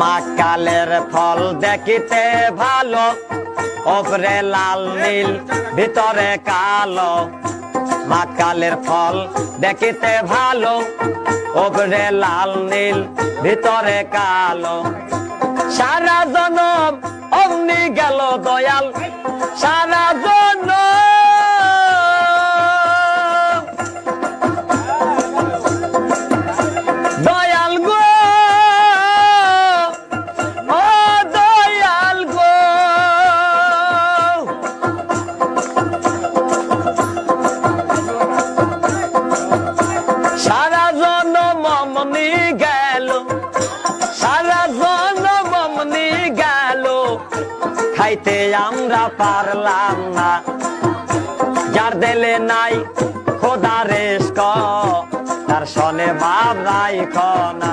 মাকালের ফল দেখিতে ভালো। ওপরে লাল নীল, ভিতরে কালো। মাকালের ফল দেখিতে ভালো। ওপরে লাল নীল, ভিতরে কালো। সারা জনম অমনি গেল দয়াল। আমরা পারলাম না। যার দেলে নাই খোদা রেস্ক তার সনে বাপ নাই খনা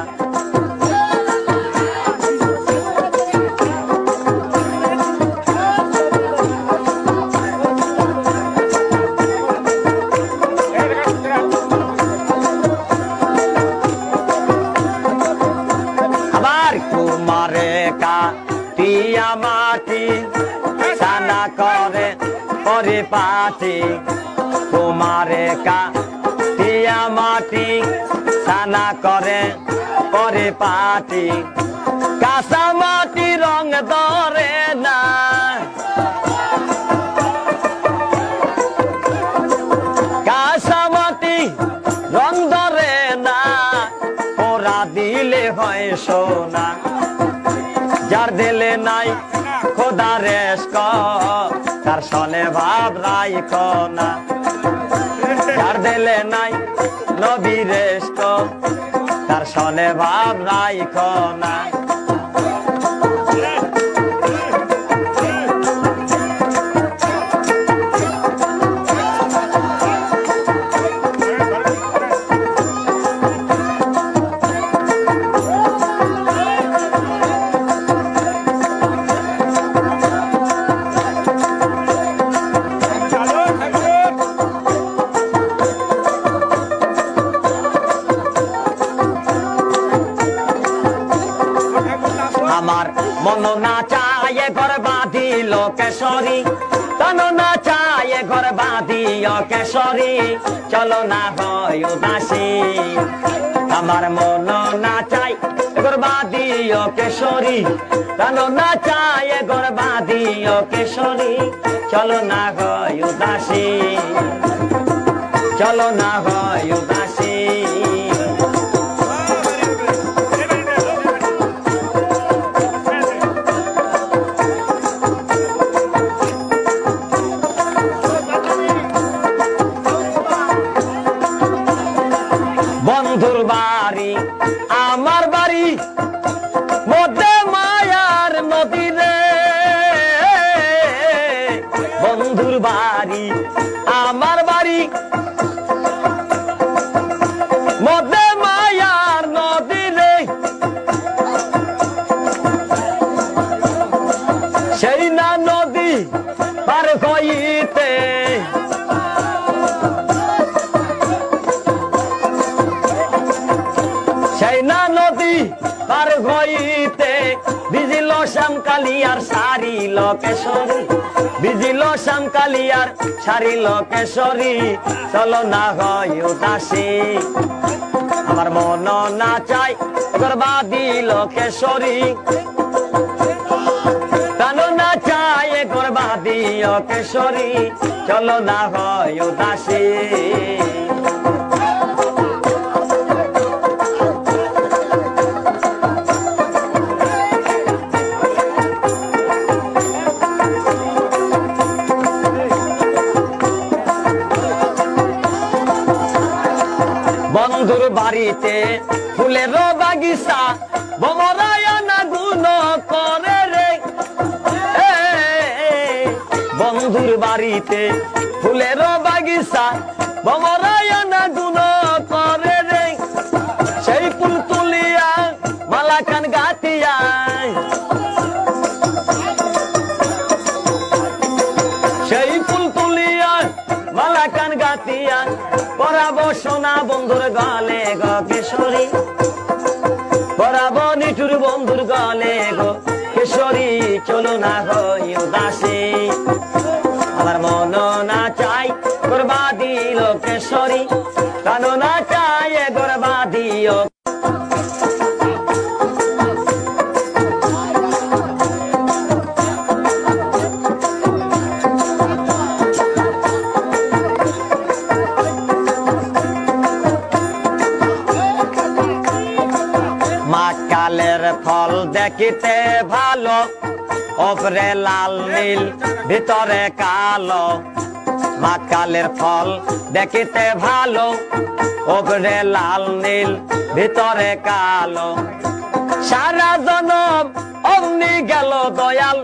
পরিপাটি কুমারে কা টিয়া মাটি সানা করে পরিপাটি। কাঁচা মাটি রং ধরে না। কাঁচা মাটি রং ধরে না ওরা দিলে হয় সোনা। যার দিলে নাই, খোদা রেস্ক। তার সনে ভাব রাইখ না যার দিলে নাই নবীরেষ্ট তার সনে ভাব রাইখ না মন না চায় ঘর বাঁধিল কেশরী তন না চায় ঘর চলো না হয় উদাসী। আমার মন না চাই ঘর তন না চায় ঘর চলো না হয় উদাসী। চলো না হয় উদাসী। বন্ধুর বাড়ি, আমার বাড়ি, মধ্যে মায়ার নদী রে বন্ধুর বাড়ি, আমার বাড়ি, মধ্যে মায়ার নদী রে সেই না নদী লোকেশ্বরী। বিজিল শ্যামকালিয়ার সারি লোকেশ্বরী। চলো না হয় উদাসী। আমার মন না চাই গর্বাদি লোকেশ্বরী। কানো না চাই গর্বাদি লোকেশ্বরী। চলো না হয় উদাসী। বাড়িতে। ফুলের বাগিচা বমরায়না গুণ করে রে। বন্ধুর বাড়িতে ফুলের বাগিচা বমরায়না গুণ গ কিশোরী পরাব নিঠুর বন্ধুর গলে গো দেখিতে ভালো ওপরে লাল নীল, ভিতরে কালো। মাকালের ফল দেখিতে ভালো ওপরে লাল নীল, ভিতরে কালো। সারা জনম অমনি গেল দয়াল,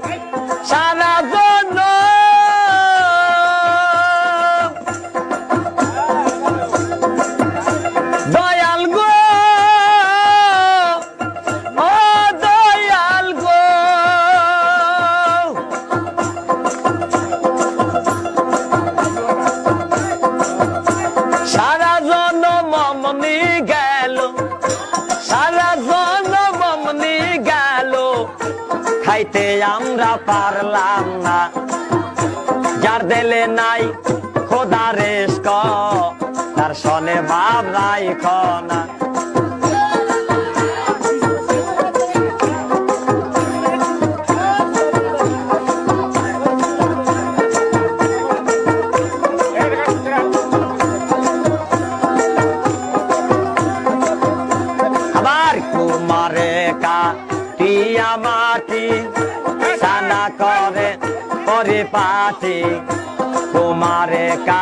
সারা জনম পারলাম না। যার দেলে নাই খোদা রেস তার সনে ভাব নাই না। আবার কুমারে কা করে পরিপাটি কুমারে কা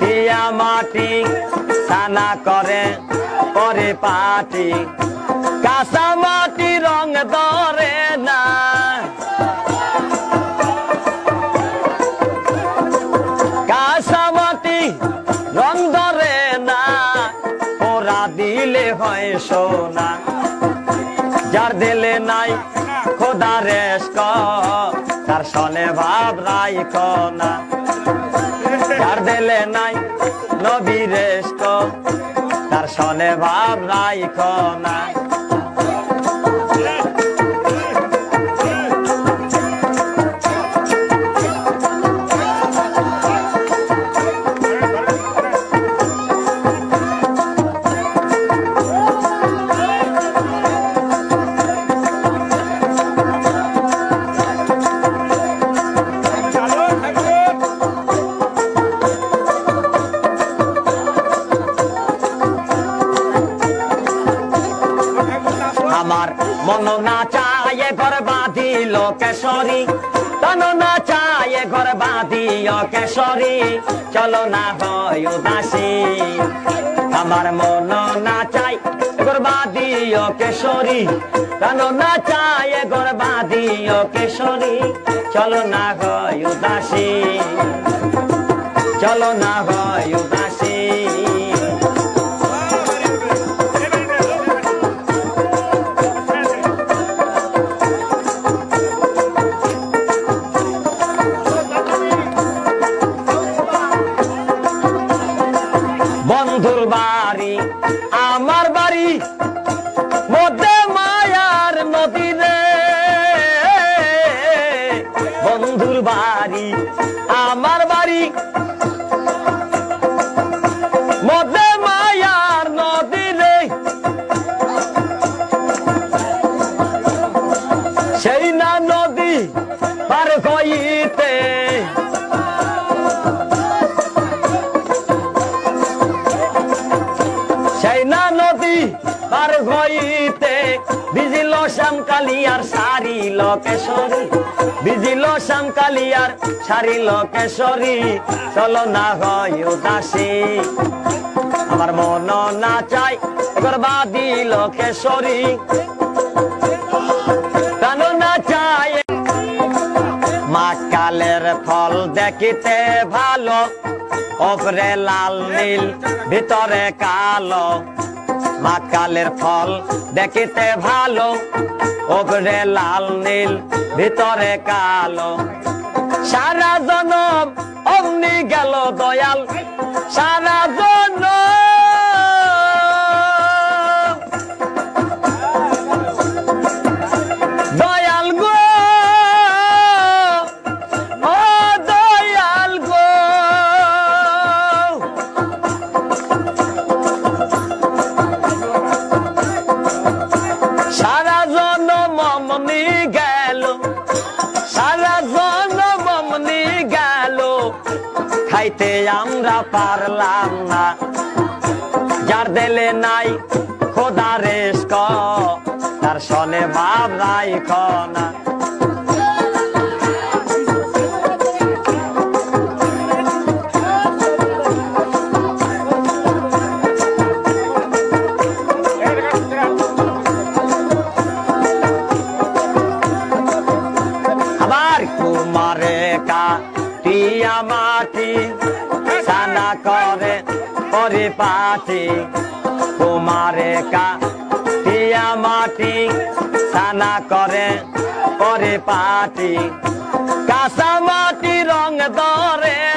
টিয়া মাটি সানা করে পরিপাটি। কাঁচা মাটি রং ধরে না। কাঁচা মাটি রং ধরে না। ওরা দিলে হয় সোনা, যার দিলে নাই খোদা রেস তার সনে ভাব নাই না। যার দেলে নাই নবী রেস তার সনে ভাব নাই না। কেশরী চলো না হয় উদাসী। আমার মন না চাই ঘর বাঁধিও কেশরী কেন না চাই ঘর বাঁধিও কেশরী, চলো না হয় উদাসী। চলো না হয় বাড়ি আমার বাড়ি। মধ্যে মায়ার নদী রে। সেই না নদী পার কইতে সেই না নদী পার হইতে বিজিল শ্যাম কালিয়ার সারি লোকেশ্বরী। বিজিল শ্যাম কালিয়ার সারি লোকেশ্বরী। চলো না হয় উদাসী। আমার মন না চাই গর্বাদি লোকেশ্বরী। কেন না চাই মা কালের ফল দেখিতে ভালো। ওপরে লাল নীল, ভিতরে কালো। মা কালের ফল দেখিতে ভালো ওপরে লাল নীল, ভিতরে কালো। সারা জনম অমনি গেল দয়াল পারলাম না। যার দেলে নাই খোদা রেস্ক তার সনে বাপ নাই খনা পরিপাটি কুমারে কা টিয়া মাটি সানা করে পরিপাটি কাঁচা মাটি রং ধরে